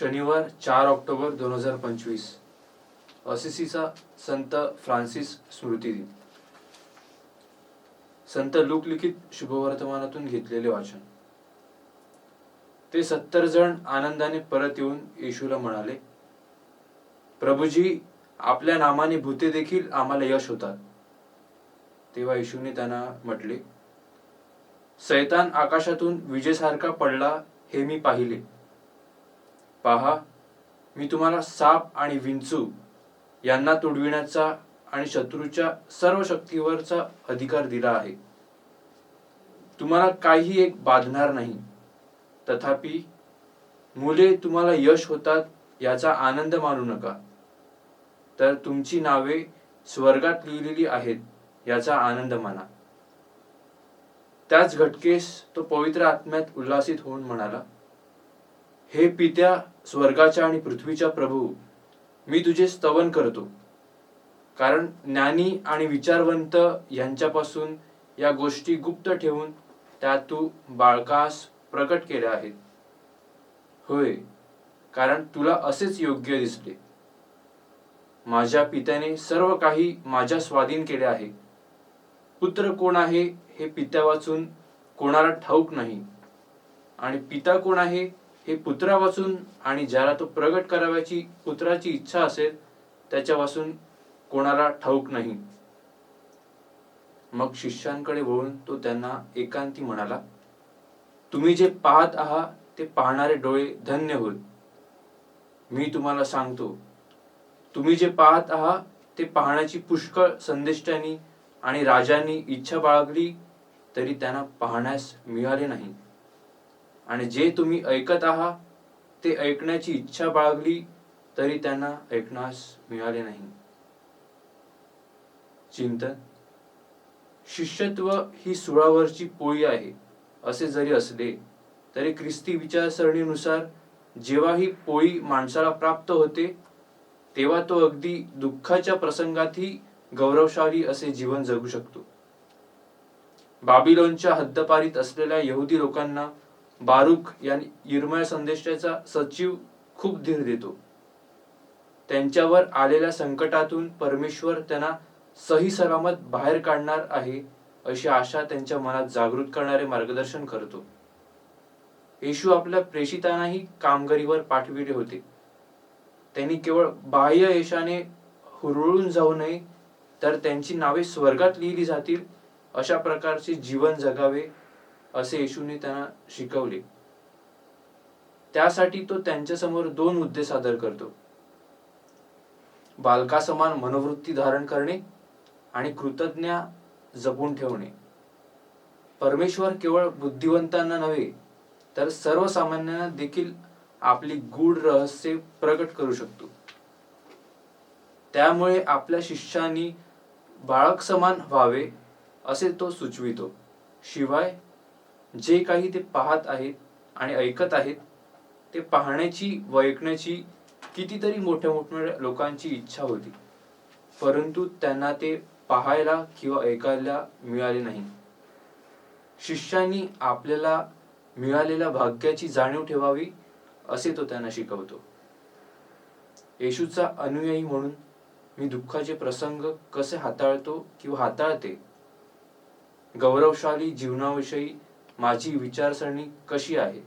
शनिवार चार ऑक्टोबर दोन हजार पंचवीस. असिसीचा संत फ्रान्सिस स्मृती दिन. संत लोकलिखित शुभवर्तमानातून घेतलेले वाचन. ते सत्तर जण आनंदाने परत येऊन येशूला म्हणाले प्रभूजी आपल्या नामाने भूते देखील आम्हाला यश होतात. तेव्हा येशूने त्यांना म्हटले सैतान आकाशातून विजेसारखा पडला हे मी पाहिले. पाहा मी तुम्हाला साप आणि विंचू यांना तुडविण्याचा आणि शत्रूच्या सर्व शक्तीवरचा अधिकार दिला आहे. तुम्हाला काही एक बाधणार नाही. तथापि मुले तुम्हाला यश होतात याचा आनंद मानू नका. तर तुमची नावे स्वर्गात लिहिलेली आहेत याचा आनंद माना. त्याच घटकेस तो पवित्र आत्म्यात उल्हासित होऊन म्हणाला हे पित्या स्वर्गाच्या आणि पृथ्वीच्या प्रभू मी तुझे स्तवन करतो. कारण ज्ञानी आणि विचारवंत यांच्यापासून या गोष्टी गुप्त ठेवून त्या तू बाळकास प्रकट केल्या आहेत. होय कारण तुला असेच योग्य दिसले. माझ्या पित्याने सर्व काही माझ्या स्वाधीन केले आहे. पुत्र कोण आहे हे पित्या वाचून कोणाला ठाऊक नाही. आणि पिता कोण आहे हे पुत्रापासून आणि ज्याला तो प्रगट करावयाची पुत्राची इच्छा असेल त्याच्यापासून कोणाला ठाऊक नाही. मग शिष्यांकडे वळून तो त्यांना एकांती म्हणाला तुम्ही जे पाहत आहात ते पाहणारे डोळे धन्य होत मी तुम्हाला सांगतो तुम्ही जे पाहत आहात ते पाहण्याची पुष्कळ संदेष्टांनी आणि राजांनी इच्छा बाळगली तरी त्यांना पाहण्यास मिळाले नाही. आणि जे तुम्ही ऐकत आहात ते ऐकण्याची इच्छा बाळगली तरी त्यांना ऐकण्यास मिळाले नाही. चिंतन. शिष्यत्व ही सुळावरची पोळी आहे असे जरी असले तरी ख्रिस्ती विचारसरणीनुसार जेव्हा ही पोळी माणसाला प्राप्त होते तेव्हा तो अगदी दुःखाच्या प्रसंगातही गौरवशाली असे जीवन जगू शकतो. बाबिलोनच्या हद्दपारीत असलेल्या यहुदी लोकांना बारुक यांनी इरमय संदेशाचा सचिव खूप धीर देतो. त्यांच्यावर आलेल्या संकटातून परमेश्वर त्यांना सही सलामत बाहेर काढणार आहे अशी आशा त्यांच्या मनात जागृत करणारे मार्गदर्शन करतो. येशू आपल्या प्रेषितांनाही कामगिरीवर पाठविले होते. त्यांनी केवळ बाह्य यशाने हुरळून जाऊ नये तर त्यांची नावे स्वर्गात लिहिली जातील अशा प्रकारचे जीवन जगावे असे येशूने त्यांना शिकवले. त्यासाठी तो त्यांच्यासमोर दोन मुद्दे सादर करतो. बालकासमान मनोवृत्ती धारण करणे आणि कृतज्ञ जपून ठेवणे. परमेश्वर केवळ बुद्धिवंतांना नव्हे तर सर्वसामान्यांना देखील आपली गूढ रहस्य प्रकट करू शकतो. त्यामुळे आपल्या शिष्यांनी बाळक समान व्हावे असे तो सुचवितो. शिवाय जे काही ते पाहत आहेत आणि ऐकत आहेत ते पाहण्याची व ऐकण्याची कितीतरी मोठ्या मोठ्या लोकांची इच्छा होती. परंतु त्यांना ते पाहायला किंवा ऐकायला मिळाले नाही. शिष्यांनी आपल्याला मिळालेल्या भाग्याची जाणीव ठेवावी असे तो त्यांना शिकवतो. येशूचा अनुयायी म्हणून मी दुःखाचे प्रसंग कसे हाताळतो किंवा हाताळते? गौरवशाली जीवनाविषयी माझी विचारसरणी कशी आहे?